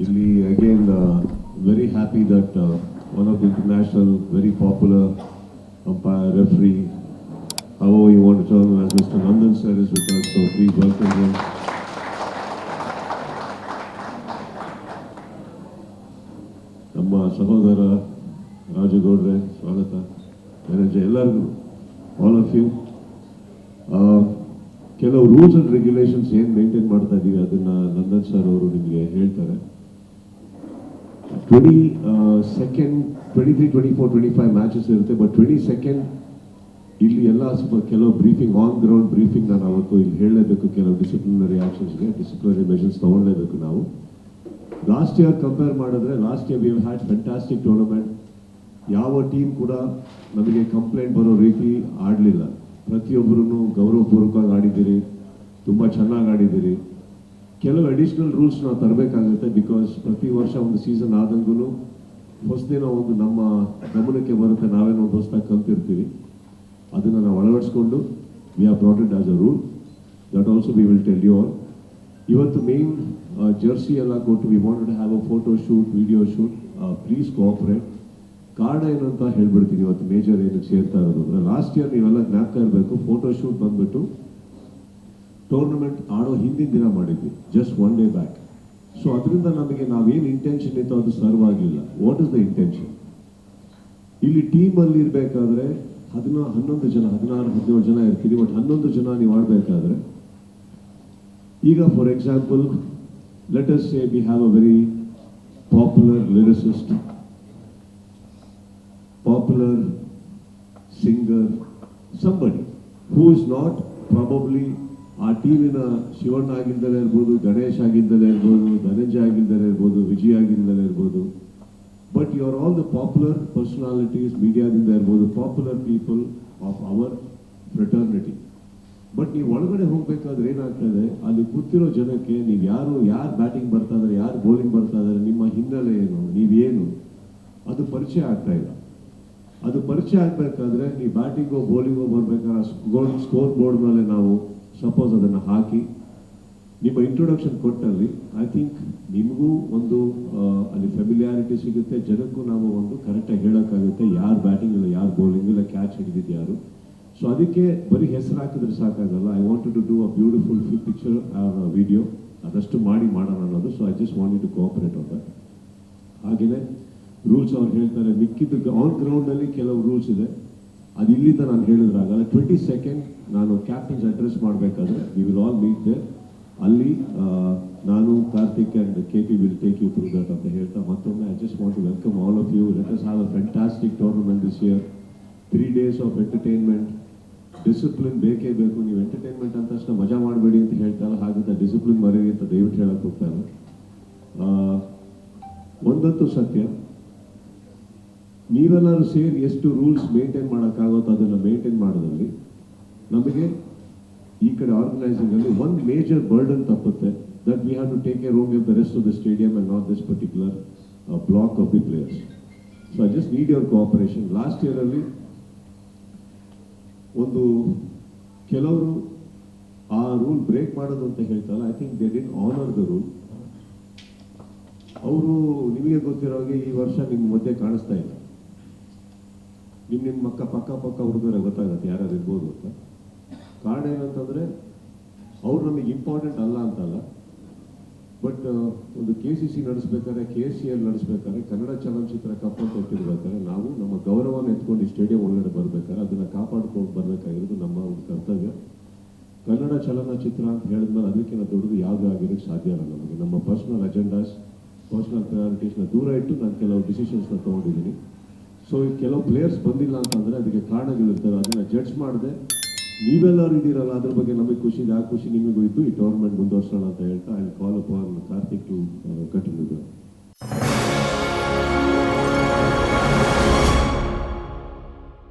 ಇಲ್ಲಿ again very happy that one of the international very popular umpire referee how you want to tell as Mr. Nandan sir is with us, so please welcome him. ನಮ್ಮ ಸಹೋದರ ರಾಜಗೌಡ್ರೆ ಸ್ವಾಗತ manager ಎಲ್ಲರಿಗೂ all of you ಕೆಲವು rules and regulations ಏನು maintain ಮಾಡ್ತಾ ಇದ್ದೀವಿ ಅದನ್ನು ನಂದನ್ ಸರ್ ಅವರು ನಿಮಗೆ ಹೇಳ್ತಾರೆ twenty second twenty three twenty four twenty five matches ಇರುತ್ತೆ ಬಟ್ ಟ್ವೆಂಟಿ ಸೆಕೆಂಡ್ ಇಲ್ಲಿ ಎಲ್ಲ ಸ್ವಲ್ಪ ಕೆಲವು ಬ್ರೀಫಿಂಗ್ ಆನ್ ಗ್ರೌಂಡ್ ಬ್ರೀಫಿಂಗ್ ನಾನು ಅವತ್ತು ಇಲ್ಲಿ ಹೇಳಲೇಬೇಕು, ಕೆಲವು ಡಿಸಿಪ್ಲಿನರಿ ಆಕ್ಷನ್ಸ್ಗೆ ಡಿಸಿಪ್ಲಿನರಿ ಮೆಷರ್ಸ್ ತಗೊಳ್ಳೇಬೇಕು ನಾವು. ಲಾಸ್ಟ್ ಇಯರ್ ಕಂಪೇರ್ ಮಾಡಿದ್ರೆ last year we had fantastic tournament ಯಾವ ಟೀಮ್ ಕೂಡ ನಮಗೆ ಕಂಪ್ಲೇಂಟ್ ಬರೋ ರೀತಿ ಆಡಲಿಲ್ಲ. ಪ್ರತಿಯೊಬ್ಬರೂ ಗೌರವಪೂರ್ವಕವಾಗಿ ಆಡಿದ್ದೀರಿ, ತುಂಬ ಚೆನ್ನಾಗಿ ಆಡಿದ್ದೀರಿ. ಕೆಲವು ಅಡಿಷನಲ್ ರೂಲ್ಸ್ ನಾವು ತರಬೇಕಾಗುತ್ತೆ ಬಿಕಾಸ್ ಪ್ರತಿ ವರ್ಷ ಒಂದು ಸೀಸನ್ ಆದಂಗೂ ಹೊಸದೇನೋ ಒಂದು ನಮ್ಮ ಗಮನಕ್ಕೆ ಬರುತ್ತೆ ನಾವೇನೋ ಒಂದು ಹೊಸದಾಗಿ ಕಲ್ತಿರ್ತೀವಿ. ಅದನ್ನು ನಾವು ಅಳವಡಿಸ್ಕೊಂಡು we are brought it as a rule that also we will tell you all ಇವತ್ತು ಮೇನ್ ಜರ್ಸಿ ಎಲ್ಲ ಕೊಟ್ಟು we want to have a photo shoot video shoot please cooperate ಕಾರಣ ಏನು ಅಂತ ಹೇಳ್ಬಿಡ್ತೀನಿ ಇವತ್ತು ಮೇಜರ್ ಏನಕ್ಕೆ ಸೇರ್ತಾ ಇರೋದು. ಅಂದರೆ ಲಾಸ್ಟ್ ಇಯರ್ ನೀವೆಲ್ಲ ಜ್ಞಾಪಕ ಇರಬೇಕು ಫೋಟೋ ಶೂಟ್ ಬಂದ್ಬಿಟ್ಟು ಟೂರ್ನಮೆಂಟ್ ಆಡೋ ಹಿಂದಿನ ದಿನ ಮಾಡಿದ್ವಿ just one day back so ಅದರಿಂದ ನಮಗೆ ನಾವೇನು ಇಂಟೆನ್ಷನ್ ಇತ್ತು ಅದು ಸರ್ವ್ ಆಗಲಿಲ್ಲ. ವಾಟ್ ಇಸ್ ದ ಇಂಟೆನ್ಷನ್ ಇಲ್ಲಿ ಟೀಮಲ್ಲಿ ಇರಬೇಕಾದ್ರೆ ಹದಿನಾ ಹನ್ನೊಂದು ಜನ, ಹದಿನಾರು, ಹದಿನೇಳು ಜನ ಇರ್ತೀವಿ ಬಟ್ ಹನ್ನೊಂದು ಜನ ನೀವು ಆಡಬೇಕಾದ್ರೆ, ಈಗ for example let us say we have a very popular lyricist popular singer somebody who is not probably ಆ ಟೀಮಿನ ಶಿವಣ್ಣ ಆಗಿದ್ದಲೇ ಇರ್ಬೋದು, ಗಣೇಶ್ ಆಗಿದ್ದಲೇ ಇರ್ಬೋದು, ಧನಂಜಯ ಆಗಿದ್ದಲೇ ಇರ್ಬೋದು, ವಿಜಯ್ ಆಗಿದ್ದಲೇ ಇರ್ಬೋದು. But you are all the popular personalities ಮೀಡಿಯಾದಿಂದ ಇರ್ಬೋದು popular people of our fraternity but ನೀವು ಒಳಗಡೆ ಹೋಗಬೇಕಾದ್ರೆ ಏನಾಗ್ತದೆ ಅಲ್ಲಿ ಕೂತಿರೋ ಜನಕ್ಕೆ ನೀವು ಯಾರು ಯಾರು ಬ್ಯಾಟಿಂಗ್ ಬರ್ತಾ ಇದಾರೆ ಯಾರು ಬೌಲಿಂಗ್ ಬರ್ತಾ ಇದಾರೆ ನಿಮ್ಮ ಹಿನ್ನೆಲೆ ಏನು ನೀವೇನು ಅದು ಪರಿಚಯ ಆಗ್ತಾ ಇಲ್ಲ. ಅದು ಪರಿಚಯ ಆಗ್ಬೇಕಾದ್ರೆ ನೀವು ಬ್ಯಾಟಿಂಗೋ ಬೌಲಿಂಗೋ ಬರ್ಬೇಕಾದ್ರೆ ಸ್ಕೋರ್ ಬೋರ್ಡ್ ಮೇಲೆ ನಾವು ಸಪೋಸ್ ಅದನ್ನು ಹಾಕಿ, ನಿಮ್ಮ ಇಂಟ್ರೊಡಕ್ಷನ್ ಕೊಟ್ಟಲ್ಲಿ ಐ ಥಿಂಕ್ ನಿಮಗೂ ಒಂದು ಅಲ್ಲಿ ಫೆಮಿಲಿಯಾರಿಟಿ ಸಿಗುತ್ತೆ, ಜನಕ್ಕೂ ನಾವು ಒಂದು ಕರೆಕ್ಟಾಗಿ ಹೇಳೋಕ್ಕಾಗುತ್ತೆ, ಯಾರು ಬ್ಯಾಟಿಂಗ್ ಇಲ್ಲ, ಯಾರು ಬೌಲಿಂಗ್ ಇಲ್ಲ ಕ್ಯಾಚ್ ಹಿಡಿದಿದ್ಯಾರು ಸೊ ಅದಕ್ಕೆ ಬರೀ ಹೆಸರು ಹಾಕಿದ್ರೆ ಸಾಕಾಗಲ್ಲ. I want to do a beautiful picture video ಅದಷ್ಟು ಮಾಡಿ ಮಾಡೋಣ ಅನ್ನೋದು. So I just want to cooperate on ಹಾಗೆಯೇ ರೂಲ್ಸ್ ಅವ್ರು ಹೇಳ್ತಾರೆ, ಮಿಕ್ಕಿದ್ದು ಆನ್ ಗ್ರೌಂಡಲ್ಲಿ ಕೆಲವು ರೂಲ್ಸ್ ಇದೆ. ಅದು ಇಲ್ಲಿಂದ ನಾನು ಹೇಳಿದ್ರಾಗ ಟ್ವೆಂಟಿ ಸೆಕೆಂಡ್ ನಾನು ಕ್ಯಾಪ್ಟನ್ಸ್ ಅಡ್ರೆಸ್ ಮಾಡಬೇಕಾದ್ರೆ we will all meet there ಅಲ್ಲಿ ನಾನು Karthik and K P will take you through that ಅಂತ ಹೇಳ್ತಾ ಮತ್ತೊಮ್ಮೆ I just want to welcome all of you let us have a fantastic tournament this year three days of entertainment discipline ಬೇಕೇ ಬೇಕು. ನೀವು entertainment ಅಂತ ತಕ್ಷಣ ಮಜಾ ಮಾಡಬೇಡಿ ಅಂತ ಹೇಳ್ತಾರೆ ಹಾಗಂತ ಡಿಸಿಪ್ಲಿನ್ ಮರೀರಿ ಅಂತ ದಯವಿಟ್ಟು ಹೇಳಕ್ಕೆ ಹೋಗ್ತಾರೆ ಒಂದಂತೂ ಸತ್ಯ. ನೀವೆಲ್ಲರೂ ಸೇರಿ ಎಷ್ಟು ರೂಲ್ಸ್ ಮೇಂಟೈನ್ ಮಾಡೋಕ್ಕಾಗುತ್ತೋ ಅದನ್ನು ಮೇಂಟೈನ್ ಮಾಡೋದ್ರಲ್ಲಿ ನಮಗೆ ಈ ಕಡೆ ಆರ್ಗನೈಸಿಂಗ್ ಅಲ್ಲಿ ಒಂದು ಮೇಜರ್ ಬರ್ಡನ್ ತಪ್ಪುತ್ತೆ. That we have to take a only of the rest of the stadium and not this particular block of the players so I just need your cooperation last ಇಯರಲ್ಲಿ ಒಂದು ಕೆಲವರು ಆ rule break ಮಾಡೋದು ಅಂತ ಹೇಳ್ತಾರಲ್ಲ I think they didn't honour the rule ಅವರು ನಿಮಗೆ ಗೊತ್ತಿರೋ ಹಾಗೆ ಈ ವರ್ಷ ನಿಮ್ಮ ಮಧ್ಯೆ ಕಾಣಿಸ್ತಾ ಇಲ್ಲ. ನಿಮ್ ನಿಮ್ಮ ಮಕ್ಕ ಪಕ್ಕ ಪಕ್ಕ ಹುಡುಗರ ಗೊತ್ತಾಗತ್ತೆ ಯಾರ್ಯಾರು ಇರ್ಬೋದು ಅಂತ. ಕಾರಣ ಏನಂತಂದ್ರೆ, ಅವ್ರು ನಮಗೆ ಇಂಪಾರ್ಟೆಂಟ್ ಅಲ್ಲ ಅಂತಲ್ಲ. ಬಟ್ ಒಂದು ಕೆ ಸಿ ಸಿ ನಡೆಸ್ಬೇಕಾದ್ರೆ ಕೆ ಸಿ ಎಲ್ ನಡೆಸ್ಬೇಕಾದ್ರೆ, ಕನ್ನಡ ಚಲನಚಿತ್ರ ಕಪ್ ಅಂತ ಎತ್ತಿರ್ಬೇಕಾದ್ರೆ ನಾವು ನಮ್ಮ ಗೌರವನ ಎತ್ಕೊಂಡು ಈ ಸ್ಟೇಡಿಯಂ ಒಳಗಡೆ ಬರ್ಬೇಕಾದ್ರೆ, ಅದನ್ನ ಕಾಪಾಡ್ಕೊಂಡು ಬರ್ಬೇಕಾಗಿರೋದು ನಮ್ಮ ಒಂದು ಕರ್ತವ್ಯ. ಕನ್ನಡ ಚಲನಚಿತ್ರ ಅಂತ ಹೇಳಿದ್ಮೇಲೆ ಅದಕ್ಕಿಂತ ದೊಡ್ಡದು ಯಾವುದೇ ಆಗಿರೋಕ್ಕೆ ಸಾಧ್ಯ ಇಲ್ಲ ನಮಗೆ. ನಮ್ಮ ಪರ್ಸನಲ್ ಅಜೆಂಡಾಸ್ ಪರ್ಸನಲ್ ಪ್ರಯಾರಿಟೀಸ್ನ ದೂರ ಇಟ್ಟು ನಾನು ಕೆಲವು ಡಿಸಿಷನ್ಸ್ನ ತೊಗೊಂಡಿದ್ದೀನಿ. ಸೊ ಕೆಲವು ಪ್ಲೇಯರ್ಸ್ ಬಂದಿಲ್ಲ ಅಂತಂದರೆ ಅದಕ್ಕೆ ಕಾರಣಗಳಿರ್ತವೆ ಅದನ್ನ ಜಡ್ಜ್ ಮಾಡದೆ. ನೀವೆಲ್ಲರೂ ಇದ್ದೀರಲ್ಲ, ಅದ್ರ ಬಗ್ಗೆ ನಮಗೆ ಖುಷಿ ಇದೆ. ಆ ಖುಷಿ ನಿಮಗೂ ಇದ್ದು ಈ ಟೂರ್ನಮೆಂಟ್ ಮುಂದುವರ್ಸೋಣ ಅಂತ ಹೇಳ್ತಾ ಐ ಕಾಲ್ ಅಪಾನ್